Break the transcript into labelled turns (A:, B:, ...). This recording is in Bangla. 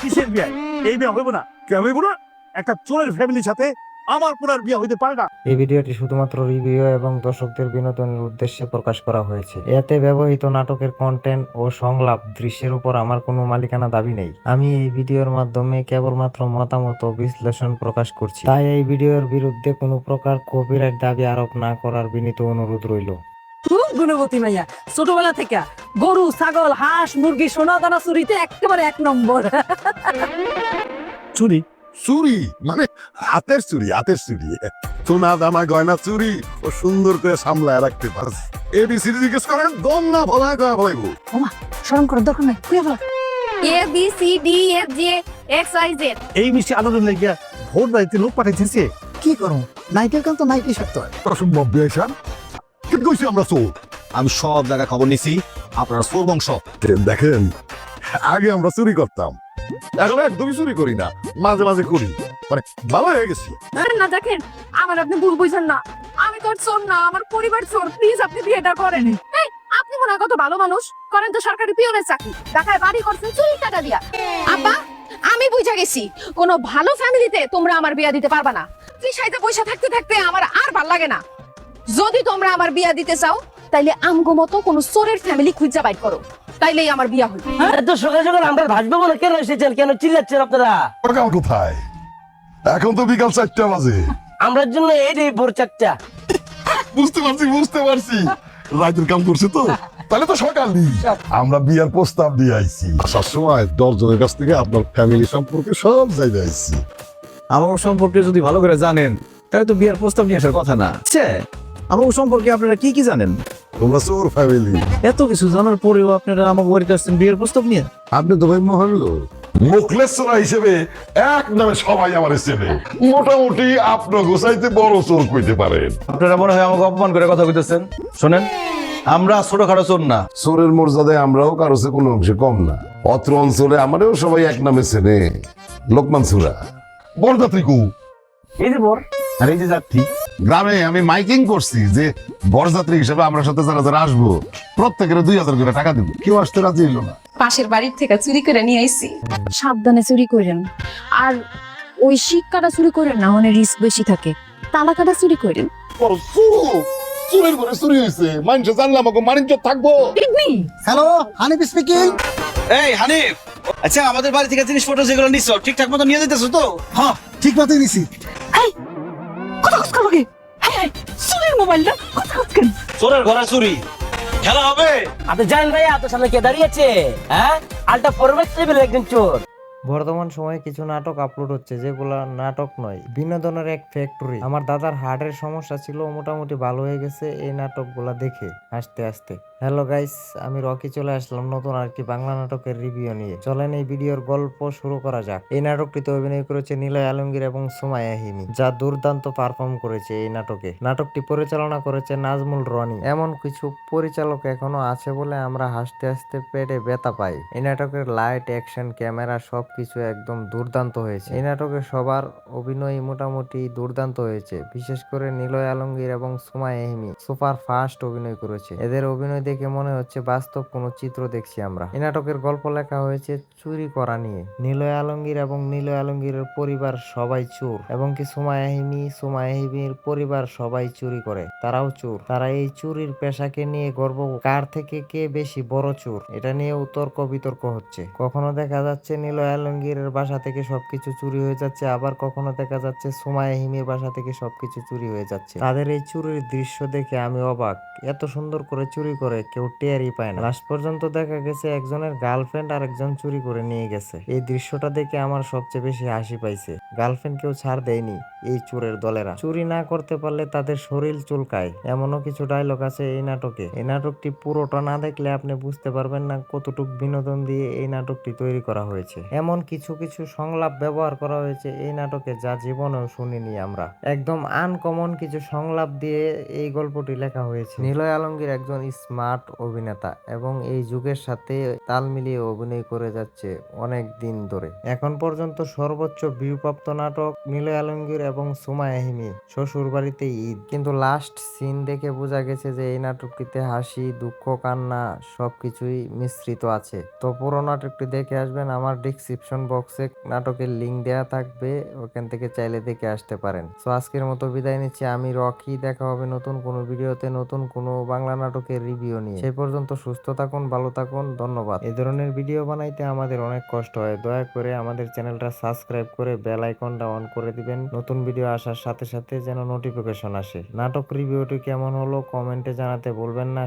A: কিসের বিয়ে? এই বিয়ে হইব না। কেন হইব না? একটা চোরের ফ্যামিলির সাথে আমার বিয়ে হইতে পারে না।
B: এই ভিডিওটি শুধুমাত্র রিভিউ এবং দর্শকদের বিনোদনের উদ্দেশ্যে প্রকাশ করা হয়েছে। এতে ব্যবহৃত নাটকের কন্টেন্ট ও সংলাপ দৃশ্যের উপর আমার কোনো মালিকানা দাবি নেই। আমি এই ভিডিওর মাধ্যমে কেবলমাত্র মতামত ও বিশ্লেষণ প্রকাশ করছি। তাই এই ভিডিওর বিরুদ্ধে কোনো প্রকার কপিরাইট দাবি আরোপ না করার বিনীত অনুরোধ রইল।
C: খুব গুণবতী মাইয়া। ছোটবেলা থেকে গরু ছাগল হাঁস মুরগি সোনা দানা চুরিতে একেবারে এক নম্বর।
A: চুরি?
D: চুরি? মানে হাতের চুরি হাতের চুরি। সোনা দানা গয়না চুরি। ও সুন্দর করে সামলায় রাখতে এবিসিডি জিজ্ঞেস করেন দম না ভলায় গয়া ভলাইবো
C: স্মরণ করার দরকার নাই কুয়ে
E: A B C D F G X Y Z.
A: এই মিষ্টি লেগিয়া ভোট বাড়িতে লোক পাঠাইতেছে।
F: কি করো নাইটের কাম তো সত্য
D: অসম্ভব বেশান কিন্তু কইছি আমরা চোর
G: আমি সব জায়গায় খবর নিছি। আপনারা সোর বংশ।
D: দেখেন আগে আমরা চুরি করতাম। এখন একদমই চুরি করি না মাঝে মাঝে করি। মানে ভালো হয়ে গেছি।
E: না দেখেন আমার আপনি ভুল বুঝছেন না। আমি তোর চোর না আমার পরিবার চোর। প্লিজ আপনি বিয়েটা করেন। আপনি মনে কত ভালো মানুষ। করেন তো সরকারি পিয়নের চাকরি। ঢাকায় বাড়ি করছেন চুরি টাকা দিয়া। আব্বা আমি বুঝা গেছি কোন ভালো ফ্যামিলিতে তোমরা আমার বিয়া দিতে পারবা না। তৃষাইতে পয়সা থাকতে থাকতে আমার আর ভালো লাগে না। যদি তোমরা আমার বিয়া দিতে চাও তাইলে আমগো মতো কোন চোরের ফ্যামিলি খুঁজা বাইর করো। তাইলেই আমার বিয়া হইবে
H: এত সকাল সকাল আমরা ভাসবো বলে কেন এসেছেন? কেন চিল্লাচ্ছেন আপনারা?
D: সকাল কোথায় এখন তো বিকাল চারটা বাজে।
H: আমরা জন্য এই রে ভোর চারটা।
D: বুঝতে পারছি বুঝতে পারছি। রাইতের কাম করছে তো? তাহলে তো সকালই। আমরা বিয়ার প্রস্তাব দিয়ে আইছি। আসার সময় দশজনের কাছ থেকে আপনার ফ্যামিলি সম্পর্কে সব জায়গায় আইছি।
G: আমার সম্পর্কে যদি ভালো করে জানেন তাহলে তো বিয়ার প্রস্তাব নিয়ে আসার কথা না। আমার সম্পর্কে আপনারা কি কি জানেন?
D: তোমরা চোর ফ্যামিলি
G: এত কিছু জানার পরেও আপনারা আমার বাড়িতে আসছেন বিয়ের প্রস্তাব নিয়ে?
D: আপনি তো ভাই মহান লোক মুখলেশ্বরা হিসেবে এক নামে সবাই আমার চেনে। মোটামুটি আপনার গোসাইতে বড় চোর কইতে পারেন।
G: আপনারা মনে হয় আমাকে অপমান করে কথা কইতেছেন। শোনেন আমরা ছোটখাটো চোর না।
D: চোরের মর্যাদায় আমরাও কারও চেয়ে কোনো অংশে কম না। অত্র অঞ্চলে আমারও সবাই এক নামে চেনে। লোকমান সুরা বরযাত্রী কু
H: এই যে ভোর
G: আর এই যে যাত্রী
D: গ্রামে আমি মাইকিং করছি যে বরযাত্রী হিসেবে আমরা সাথে যারা যারা আসব প্রত্যেকের দুই হাজার করে টাকা দিব। কেউ আসতে রাজি হইল না।
E: পাশের বাড়ির থেকে চুরি করে নিয়ে আইছি। সাবধানে চুরি করেন। আর ওই শিক্ষাটা চুরি করেন না মানে রিস্ক বেশি থাকে। তালাকাটা চুরি করেন।
D: চুরের ঘরে চুরি হয়েছে। মানুষ জানলে আমাকে মানিজ্য থাকব।
F: হ্যালো হানিফ স্পিকিং
G: এই হানিফ আচ্ছা আমাদের বাড়ি থেকে জিনিসপত্র যেগুলো নিচ্ছ ঠিকঠাক মতো নিয়ে যেতেছো তো?
F: হ্যাঁ ঠিক মতো নিছি।
C: কথা কথা লাগে হ্যাঁ চুরির মোবাইলটা কথা কথা
G: চোরের ঘরে চুরি। খেলা হবে।
H: আপনি জানেন ভাই আপনার সামনে কে দাঁড়িয়েছে হ্যাঁ? আলটা ফরমেট লেভেলের একজন চোর।
B: বর্তমান সময়ে কিছু নাটক আপলোড হচ্ছে যেগুলা নাটক নয় বিনোদনের এক ফ্যাক্টরি আমার দাদার হার্টের সমস্যা ছিল মোটামুটি ভালো হয়ে গেছে এই নাটকগুলা দেখে আস্তে আস্তে হ্যালো গাইস আমি রকি চলে আসলাম নতুন আরেকটি বাংলা নাটকের রিভিউ নিয়ে। চলেন এই ভিডিওর গল্প শুরু করা যাক। এই নাটকটিতে অভিনয় করেছে নিলয় আলমগীর এবং সুমায়া হিমি যা দুর্দান্ত পারফর্ম করেছে এই নাটকে। নাটকটি পরিচালনা করেছে নাজমুল রনি। এমন কিছু পরিচালক এখনও আছে বলে আমরা হাসতে হাসতে পেটে ব্যথা পাই। এই নাটকের লাইট অ্যাকশন ক্যামেরা সবকিছু একদম দুর্দান্ত হয়েছে। এই নাটকে সবার অভিনয় মোটামুটি দুর্দান্ত হয়েছে। বিশেষ করে নিলয় আলমগীর এবং সুমায়া হিমি সুপার ফাস্ট অভিনয় করেছে। এদের অভিনয় দেখে মনে হচ্ছে বাস্তব কোনো চিত্র দেখছি আমরা। এই নাটকের গল্প লেখা হয়েছে চুরি করা নিয়ে। নিলয় আলমগীর এবং নিলয় আলমগীরের পরিবার সবাই চোর এবং কি সুমায়া হিমি সুমায়া পরিবার সবাই চুরি করে। তারাও চোর। তারা এই চুরির পেশাকে নিয়ে গর্ব কার থেকে কে বেশি বড় চোর, এটা নিয়েও তর্ক বিতর্ক হচ্ছে। কখনো দেখা যাচ্ছে নীলয় আলমগীরের বাসা থেকে সবকিছু চুরি হয়ে যাচ্ছে, আবার কখনো দেখা যাচ্ছে সুমায়া হিমির বাসা থেকে সবকিছু চুরি হয়ে যাচ্ছে। তাদের এই চুরির দৃশ্য দেখে আমি অবাক। এত সুন্দর করে চুরি করে কেউ টেরই পায় না। লাস্ট পর্যন্ত দেখা গেছে একজনের গার্লফ্রেন্ড আর একজন চুরি করে নিয়ে গেছে। এই দৃশ্যটা দেখে আমার সবচেয়ে বেশি হাসি পাইছে। গার্লফ্রেন্ড কেউ ছাড় দেয়নি, এই চোরের দলেরা। চুরি না করতে পারলে তাদের শরীর চুলকায়। এমনও কিছু ডায়লগ আছে এই নাটকে। এই নাটকটি পুরোটা না দেখলে আপনি বুঝতে পারবেন না কতটুকু বিনোদন দিয়ে এই নাটকটি তৈরি করা হয়েছে। এমন কিছু কিছু সংলাপ ব্যবহার করা হয়েছে এই নাটকে যা জীবনেও শুনিনি আমরা। একদম আনকমন কিছু সংলাপ দিয়ে এই গল্পটি লেখা হয়েছে। নিলয় আলমগীর একজন স্মার্ট অভিনেতা এবং এই যুগের সাথে তাল মিলিয়ে অভিনয় করে যাচ্ছে অনেক দিন ধরে। এখন পর্যন্ত সর্বোচ্চ ভিউ নাটক নীল আলমগীর এবং সুমা আহিমি শ্বশুর বাড়িতে ঈদ। কিন্তু লাস্ট সিন দেখে বোঝা গেছে যে এই নাটকটিতে হাসি, দুঃখ, কান্না সবকিছুই মিশ্রিত আছে। তো পুরো নাটকটি দেখে আসবেন, আমার ডিসক্রিপশন বক্সে নাটকের লিঙ্ক দেওয়া থাকবে, ওখান থেকে চাইলে দেখে আসতে পারেন। সো আজকের মতো বিদায় নিচ্ছি, আমি রকি, দেখা হবে নতুন কোনো ভিডিওতে, নতুন কোনো বাংলা নাটকের রিভিউ নিয়ে। সেই পর্যন্ত সুস্থ থাকুন, ভালো থাকুন, ধন্যবাদ। এই ধরনের ভিডিও বানাইতে আমাদের অনেক কষ্ট হয়, দয়া করে আমাদের চ্যানেলটা সাবস্ক্রাইব করে বেল আইকনটা অন করে দিবেন। নতুন ভিডিও আসার সাথে সাথে যেন নোটিফিকেশন আসে। নাটক রিভিউটি কেমন হলো কমেন্টে জানাতে বলবেন না।